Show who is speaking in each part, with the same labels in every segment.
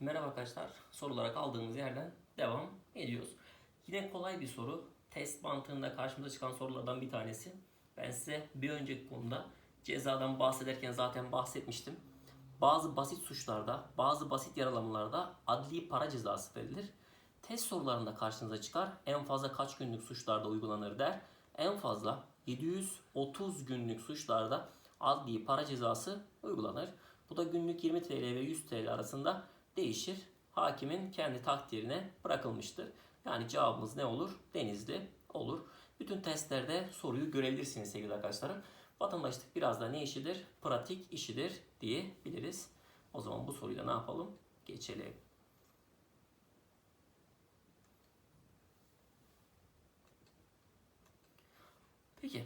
Speaker 1: Merhaba arkadaşlar. Soru olarak aldığımız yerden devam ediyoruz. Yine kolay bir soru. Test mantığında karşımıza çıkan sorulardan bir tanesi. Ben size bir önceki konuda cezadan bahsederken zaten bahsetmiştim. Bazı basit suçlarda, bazı basit yaralamalarda adli para cezası verilir. Test sorularında karşınıza çıkar. En fazla kaç günlük suçlarda uygulanır der. En fazla 730 günlük suçlarda adli para cezası uygulanır. Bu da günlük 20 TL ve 100 TL arasında değişir. Hakimin kendi takdirine bırakılmıştır. Yani cevabımız ne olur? Denizli olur. Bütün testlerde soruyu görebilirsiniz sevgili arkadaşlarım. Vatandaşlık biraz da ne işidir? Pratik işidir diyebiliriz. O zaman bu soruyu da ne yapalım? Geçelim. Peki.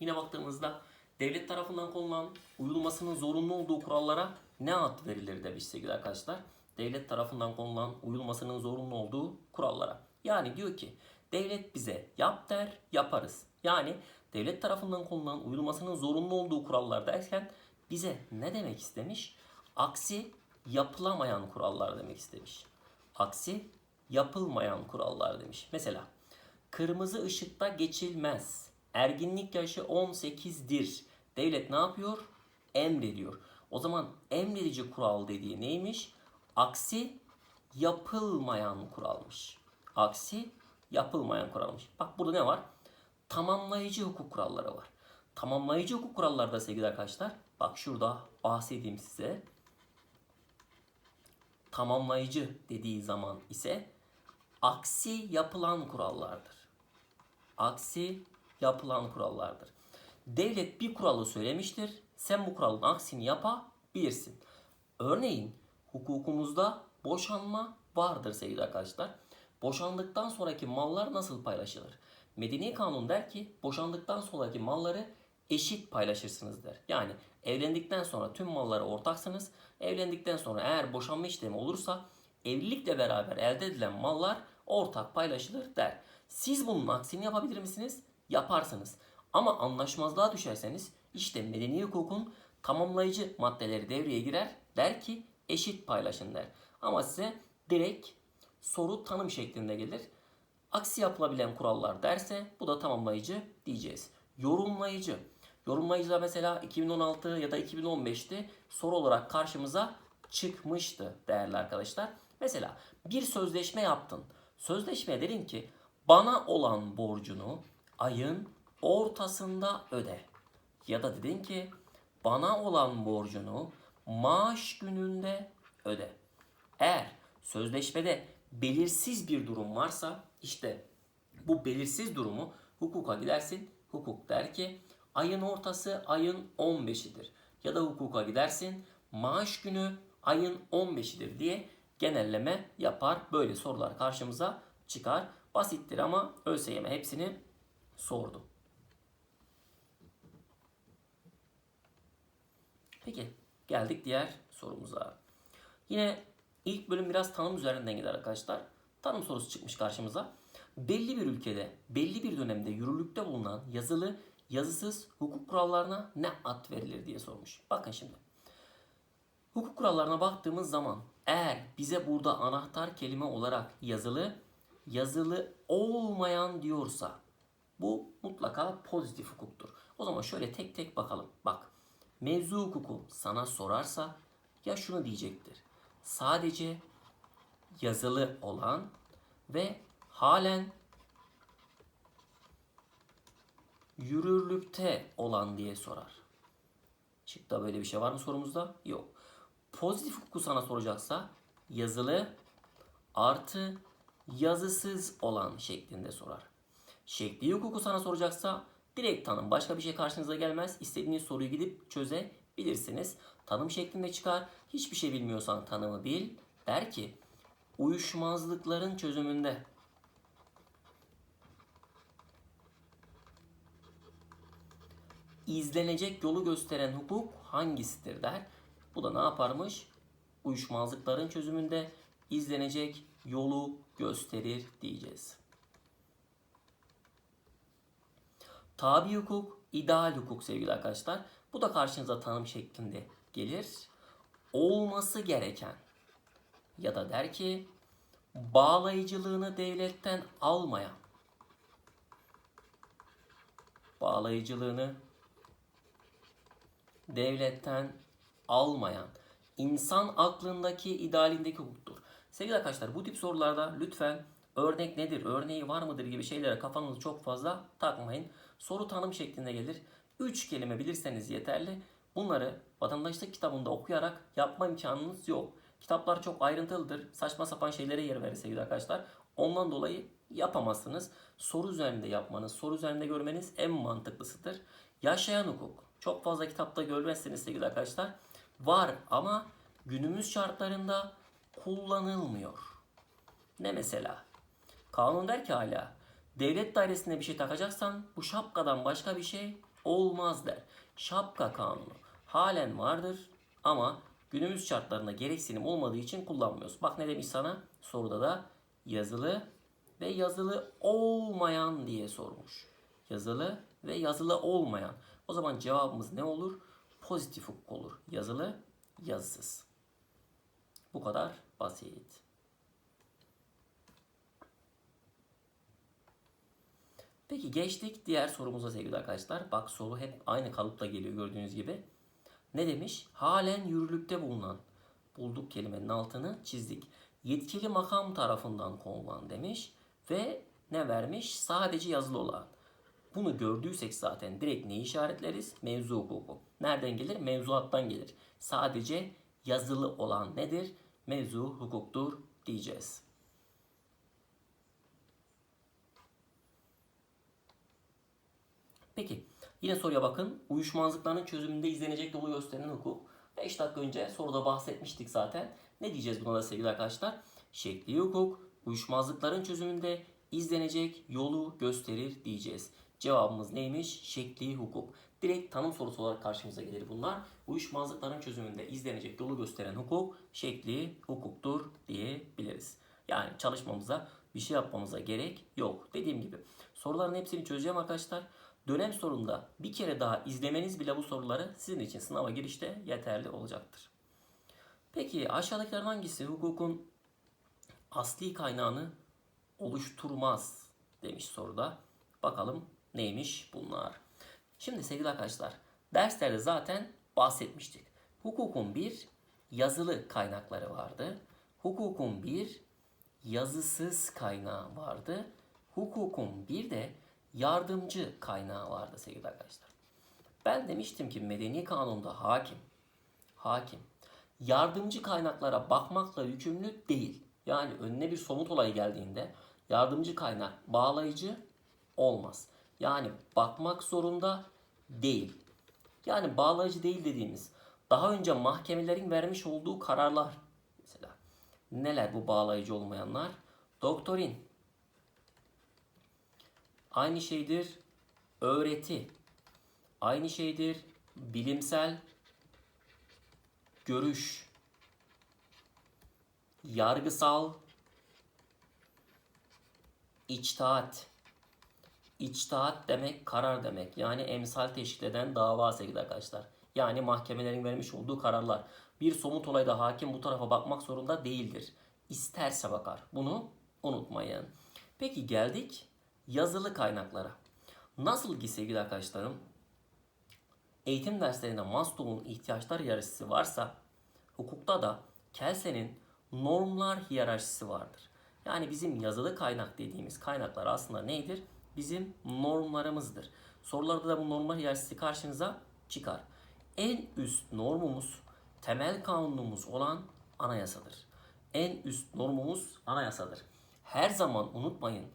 Speaker 1: Yine baktığımızda devlet tarafından konulan uyulmasının zorunlu olduğu kurallara ne ad verilir demiş sevgili arkadaşlar. Devlet tarafından konulan uyulmasının zorunlu olduğu kurallara. Yani diyor ki devlet bize yap der yaparız. Yani devlet tarafından konulan uyulmasının zorunlu olduğu kurallar derken bize ne demek istemiş? Aksi yapılamayan kurallar demek istemiş. Aksi yapılmayan kurallar demiş. Mesela kırmızı ışıkta geçilmez. Erginlik yaşı 18'dir. Devlet ne yapıyor? Emrediyor. O zaman emredici kural dediği neymiş? Aksi yapılmayan kuralmış. Aksi yapılmayan kuralmış. Bak burada ne var? Tamamlayıcı hukuk kuralları var. Tamamlayıcı hukuk kuralları da sevgili arkadaşlar. Bak şurada bahsedeyim size. Tamamlayıcı dediği zaman ise aksi yapılan kurallardır. Aksi yapılan kurallardır. Devlet bir kuralı söylemiştir. Sen bu kuralın aksini yapabilirsin. Örneğin hukukumuzda boşanma vardır sevgili arkadaşlar. Boşandıktan sonraki mallar nasıl paylaşılır? Medeni kanun der ki boşandıktan sonraki malları eşit paylaşırsınız der. Yani evlendikten sonra tüm mallara ortaksınız. Evlendikten sonra eğer boşanma işlemi olursa evlilikle beraber elde edilen mallar ortak paylaşılır der. Siz bunun aksini yapabilir misiniz? Yaparsınız. Ama anlaşmazlığa düşerseniz işte medeni hukukun tamamlayıcı maddeleri devreye girer. Der ki eşit paylaşın der. Ama size direkt soru tanım şeklinde gelir. Aksi yapılabilen kurallar derse bu da tamamlayıcı diyeceğiz. Yorumlayıcı. Yorumlayıcılar mesela 2016 ya da 2015'te soru olarak karşımıza çıkmıştı değerli arkadaşlar. Mesela bir sözleşme yaptın. Sözleşmeye dedin ki bana olan borcunu ayın ortasında öde. Ya da dedin ki bana olan borcunu maaş gününde öde. Eğer sözleşmede belirsiz bir durum varsa işte bu belirsiz durumu hukuka gidersin. Hukuk der ki ayın ortası ayın 15'idir. Ya da hukuka gidersin maaş günü ayın 15'idir diye genelleme yapar. Böyle sorular karşımıza çıkar. Basittir ama ÖSYM hepsini sordu. Peki geldik diğer sorumuza. Yine ilk bölüm biraz tanım üzerinden gider arkadaşlar. Tanım sorusu çıkmış karşımıza. Belli bir ülkede, belli bir dönemde yürürlükte bulunan yazılı, yazısız hukuk kurallarına ne ad verilir diye sormuş. Bakın şimdi. Hukuk kurallarına baktığımız zaman eğer bize burada anahtar kelime olarak yazılı, yazılı olmayan diyorsa bu mutlaka pozitif hukuktur. O zaman şöyle tek tek bakalım. Bak mevzu hukuku sana sorarsa ya şunu diyecektir. Sadece yazılı olan ve halen yürürlükte olan diye sorar. Şıkta böyle bir şey var mı sorumuzda? Yok. Pozitif hukuku sana soracaksa yazılı artı yazısız olan şeklinde sorar. Şekli hukuku sana soracaksa direkt tanım. Başka bir şey karşınıza gelmez. İstediğiniz soruyu gidip çözebilirsiniz. Tanım şeklinde çıkar. Hiçbir şey bilmiyorsan tanımı bil. Der ki uyuşmazlıkların çözümünde izlenecek yolu gösteren hukuk hangisidir der. Bu da ne yaparmış? Uyuşmazlıkların çözümünde izlenecek yolu gösterir diyeceğiz. Tabi hukuk, ideal hukuk sevgili arkadaşlar. Bu da karşınıza tanım şeklinde gelir. Olması gereken, ya da der ki bağlayıcılığını devletten almayan bağlayıcılığını devletten almayan insan aklındaki idealindeki hukuktur. Sevgili arkadaşlar bu tip sorularda lütfen örnek nedir, örneği var mıdır gibi şeylere kafanızı çok fazla takmayın. Soru tanım şeklinde gelir. 3 kelime bilirseniz yeterli. Bunları vatandaşlık kitabında okuyarak yapma imkanınız yok. Kitaplar çok ayrıntılıdır. Saçma sapan şeylere yer verir sevgili arkadaşlar. Ondan dolayı yapamazsınız. Soru üzerinde yapmanız, soru üzerinde görmeniz en mantıklısıdır. Yaşayan hukuk. Çok fazla kitapta görmezsiniz sevgili arkadaşlar. Var ama günümüz şartlarında kullanılmıyor. Ne mesela? Kanun der ki hala devlet dairesinde bir şey takacaksan bu şapkadan başka bir şey olmaz der. Şapka kanunu halen vardır ama günümüz şartlarında gereksinim olmadığı için kullanmıyoruz. Bak ne demiş sana soruda da yazılı ve yazılı olmayan diye sormuş. Yazılı ve yazılı olmayan. O zaman cevabımız ne olur? Pozitif hukuk olur. Yazılı, yazısız. Bu kadar basit. Peki geçtik diğer sorumuza sevgili arkadaşlar. Bak soru hep aynı kalıpla geliyor gördüğünüz gibi. Ne demiş? Halen yürürlükte bulunan. Bulduk kelimenin altını çizdik. Yetkili makam tarafından konulan demiş. Ve ne vermiş? Sadece yazılı olan. Bunu gördüysek zaten direkt ne işaretleriz? Mevzu hukuku. Nereden gelir? Mevzuattan gelir. Sadece yazılı olan nedir? Mevzu hukuktur diyeceğiz. Peki yine soruya bakın. Uyuşmazlıkların çözümünde izlenecek yolu gösteren hukuk. 5 dakika önce soruda bahsetmiştik zaten. Ne diyeceğiz buna da sevgili arkadaşlar? Şekli hukuk uyuşmazlıkların çözümünde izlenecek yolu gösterir diyeceğiz. Cevabımız neymiş? Şekli hukuk. Direkt tanım sorusu olarak karşımıza gelir bunlar. Uyuşmazlıkların çözümünde izlenecek yolu gösteren hukuk şekli hukuktur diyebiliriz. Yani çalışmamıza bir şey yapmamıza gerek yok. Dediğim gibi soruların hepsini çözeceğim arkadaşlar. Dönem sorunda bir kere daha izlemeniz bile bu soruları sizin için sınava girişte yeterli olacaktır. Peki aşağıdakilerden hangisi hukukun asli kaynağını oluşturmaz demiş soruda. Bakalım neymiş bunlar. Şimdi sevgili arkadaşlar derslerde zaten bahsetmiştik. Hukukun bir yazılı kaynakları vardı. Hukukun bir yazısız kaynağı vardı. Hukukun bir de yardımcı kaynağı vardı sevgili arkadaşlar. Ben demiştim ki medeni kanunda hakim, hakim yardımcı kaynaklara bakmakla yükümlü değil. Yani önüne bir somut olay geldiğinde yardımcı kaynak bağlayıcı olmaz. Yani bakmak zorunda değil. Yani bağlayıcı değil dediğimiz daha önce mahkemelerin vermiş olduğu kararlar mesela neler bu bağlayıcı olmayanlar? Doktorin. Aynı şeydir öğreti. Aynı şeydir bilimsel görüş. Yargısal içtihat. İçtihat demek karar demek. Yani emsal teşkil eden dava sevgili arkadaşlar. Yani mahkemelerin vermiş olduğu kararlar. Bir somut olayda hakim bu tarafa bakmak zorunda değildir. İsterse bakar. Bunu unutmayın. Peki geldik yazılı kaynaklara. Nasıl ki sevgili arkadaşlarım eğitim derslerinde Maslow'un ihtiyaçlar hiyerarşisi varsa hukukta da Kelsey'nin normlar hiyerarşisi vardır. Yani bizim yazılı kaynak dediğimiz kaynaklar aslında neydir? Bizim normlarımızdır. Sorularda da bu normlar hiyerarşisi karşınıza çıkar. En üst normumuz temel kanunumuz olan anayasadır. En üst normumuz anayasadır. Her zaman unutmayın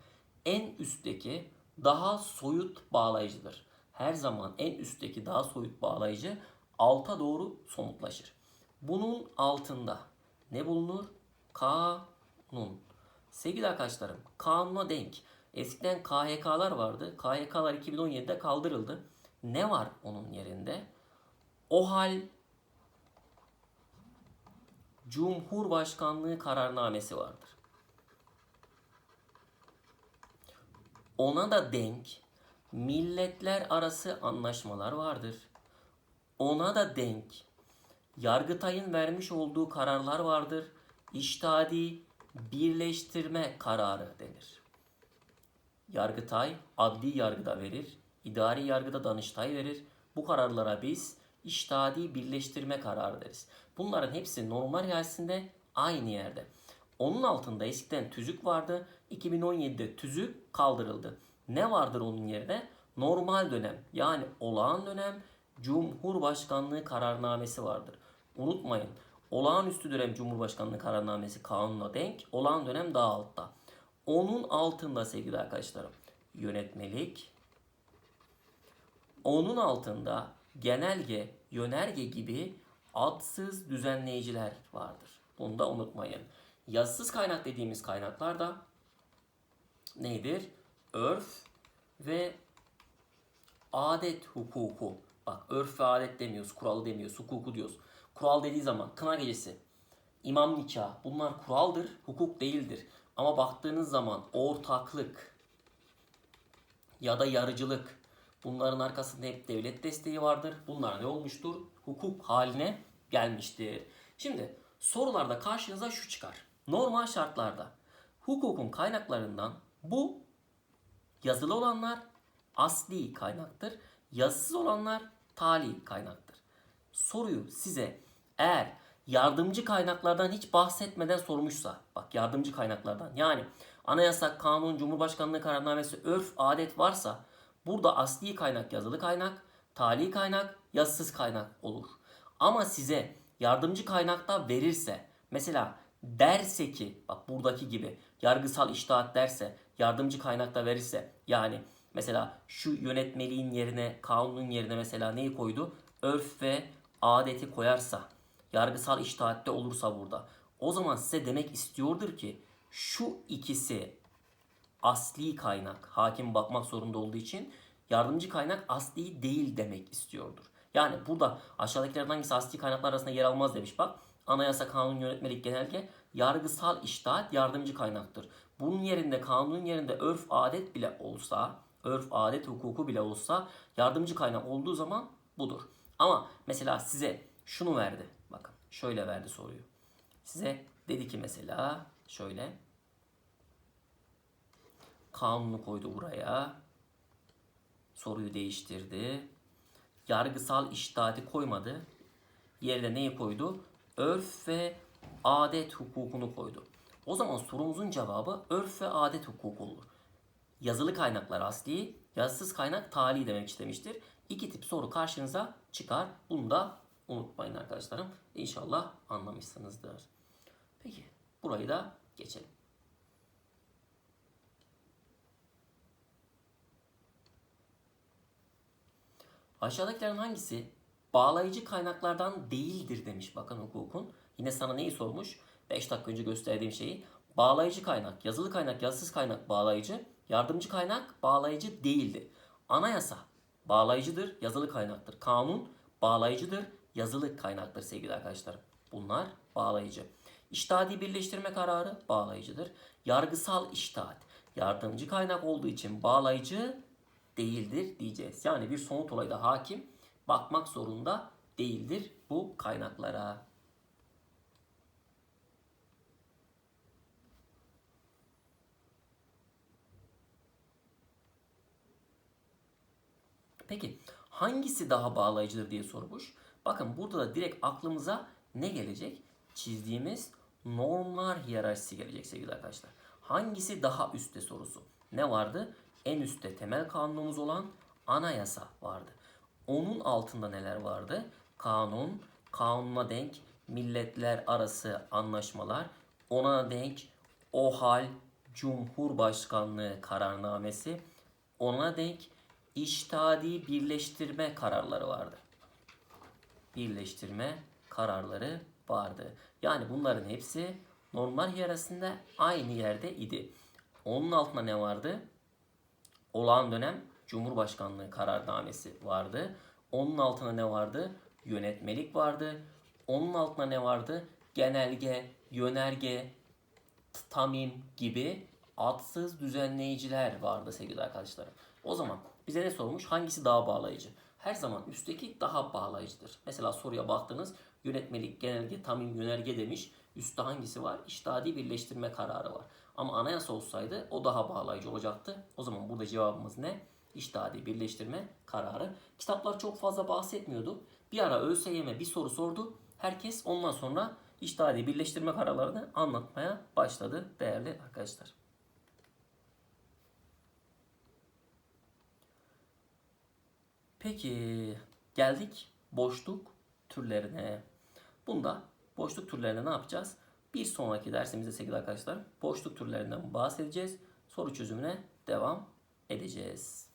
Speaker 1: en üstteki daha soyut bağlayıcıdır. Her zaman en üstteki daha soyut bağlayıcı alta doğru somutlaşır. Bunun altında ne bulunur? Kanun. Sevgili arkadaşlarım, kanuna denk. Eskiden KHK'lar vardı. KHK'lar 2017'de kaldırıldı. Ne var onun yerinde? O hal Cumhurbaşkanlığı kararnamesi vardır. Ona da denk milletler arası anlaşmalar vardır. Ona da denk Yargıtay'ın vermiş olduğu kararlar vardır. iştihadi birleştirme kararı denir. Yargıtay adli yargıda verir, idari yargıda Danıştay verir. Bu kararlara biz iştihadi birleştirme kararı deriz. Bunların hepsi normal realitesinde aynı yerde. Onun altında eskiden tüzük vardı. 2017'de tüzük kaldırıldı. Ne vardır onun yerine? Normal dönem yani olağan dönem Cumhurbaşkanlığı kararnamesi vardır. Unutmayın olağanüstü dönem Cumhurbaşkanlığı kararnamesi kanuna denk, olağan dönem daha altta. Onun altında sevgili arkadaşlarım yönetmelik, onun altında genelge, yönerge gibi adsız düzenleyiciler vardır. Bunu da unutmayın. Yazısız kaynak dediğimiz kaynaklar da nedir? Örf ve adet hukuku. Bak örf ve adet demiyoruz, kuralı demiyoruz, hukuku diyoruz. Kural dediği zaman kına gecesi, imam nikah bunlar kuraldır, hukuk değildir. Ama baktığınız zaman ortaklık ya da yarıcılık bunların arkasında hep devlet desteği vardır. Bunlar ne olmuştur? Hukuk haline gelmiştir. Şimdi sorularda karşınıza şu çıkar. Normal şartlarda hukukun kaynaklarından bu yazılı olanlar asli kaynaktır. Yazısız olanlar tali kaynaktır. Soruyu size eğer yardımcı kaynaklardan hiç bahsetmeden sormuşsa, bak yardımcı kaynaklardan yani anayasa, kanun, cumhurbaşkanlığı kararnamesi, örf, adet varsa burada asli kaynak yazılı kaynak, tali kaynak, yazısız kaynak olur. Ama size yardımcı kaynakta verirse mesela derse ki bak buradaki gibi yargısal iştahat derse yardımcı kaynakta verirse yani mesela şu yönetmeliğin yerine kanunun yerine mesela neyi koydu? Örf ve adeti koyarsa yargısal iştahatte olursa burada o zaman size demek istiyordur ki şu ikisi asli kaynak hakim bakmak zorunda olduğu için yardımcı kaynak asli değil demek istiyordur. Yani burada aşağıdakilerden hangisi asli kaynaklar arasında yer almaz demiş bak. Anayasa, kanun, yönetmelik, genelge yargısal iştahat yardımcı kaynaktır. Bunun yerinde kanunun yerinde örf adet bile olsa, örf adet hukuku bile olsa yardımcı kaynak olduğu zaman budur. Ama mesela size şunu verdi. Bakın şöyle verdi soruyu. Size dedi ki mesela şöyle kanunu koydu buraya. Soruyu değiştirdi. Yargısal iştihati koymadı. Yerine neyi koydu? Örf ve adet hukukunu koydu. O zaman sorumuzun cevabı örf ve adet hukuku olur. Yazılı kaynaklar asli, yazısız kaynak tali demek istemiştir. İki tip soru karşınıza çıkar. Bunu da unutmayın arkadaşlarım. İnşallah anlamışsınızdır. Peki burayı da geçelim. Aşağıdakilerin hangisi bağlayıcı kaynaklardan değildir demiş bakın hukukun. Yine sana neyi sormuş? 5 dakika önce gösterdiğim şeyi. Bağlayıcı kaynak, yazılı kaynak, yazısız kaynak bağlayıcı, yardımcı kaynak bağlayıcı değildir. Anayasa bağlayıcıdır, yazılı kaynaktır. Kanun bağlayıcıdır, yazılı kaynaktır sevgili arkadaşlarım. Bunlar bağlayıcı. İştihadi birleştirme kararı bağlayıcıdır. Yargısal iştihat yardımcı kaynak olduğu için bağlayıcı değildir diyeceğiz. Yani bir somut olayda hakim bakmak zorunda değildir bu kaynaklara. Peki hangisi daha bağlayıcıdır diye sormuş. Bakın burada da direkt aklımıza ne gelecek? Çizdiğimiz normlar hiyerarşisi gelecek sevgili arkadaşlar. Hangisi daha üstte sorusu? Ne vardı? En üstte temel kanunumuz olan anayasa vardı. Onun altında neler vardı? Kanun, kanuna denk milletler arası anlaşmalar, ona denk OHAL Cumhurbaşkanlığı kararnamesi, ona denk iştihadi birleştirme kararları vardı. Birleştirme kararları vardı. Yani bunların hepsi normal hiyerarşisinde aynı yerde idi. Onun altında ne vardı? Olağan dönem Cumhurbaşkanlığı kararnamesi vardı. Onun altına ne vardı? Yönetmelik vardı. Onun altına ne vardı? Genelge, yönerge, tamim gibi adsız düzenleyiciler vardı sevgili arkadaşlarım. O zaman bize ne sormuş? Hangisi daha bağlayıcı? Her zaman üstteki daha bağlayıcıdır. Mesela soruya baktınız yönetmelik, genelge, tamim, yönerge demiş. Üstte hangisi var? İştihadi birleştirme kararı var. Ama anayasa olsaydı o daha bağlayıcı olacaktı. O zaman burada cevabımız ne? İştihadi birleştirme kararı. Kitaplar çok fazla bahsetmiyordu. Bir ara ÖSYM bir soru sordu. Herkes ondan sonra iştihadi birleştirme kararlarını anlatmaya başladı değerli arkadaşlar. Peki geldik boşluk türlerine. Bunda boşluk türlerine ne yapacağız? Bir sonraki dersimizde sevgili arkadaşlar boşluk türlerinden bahsedeceğiz. Soru çözümüne devam edeceğiz.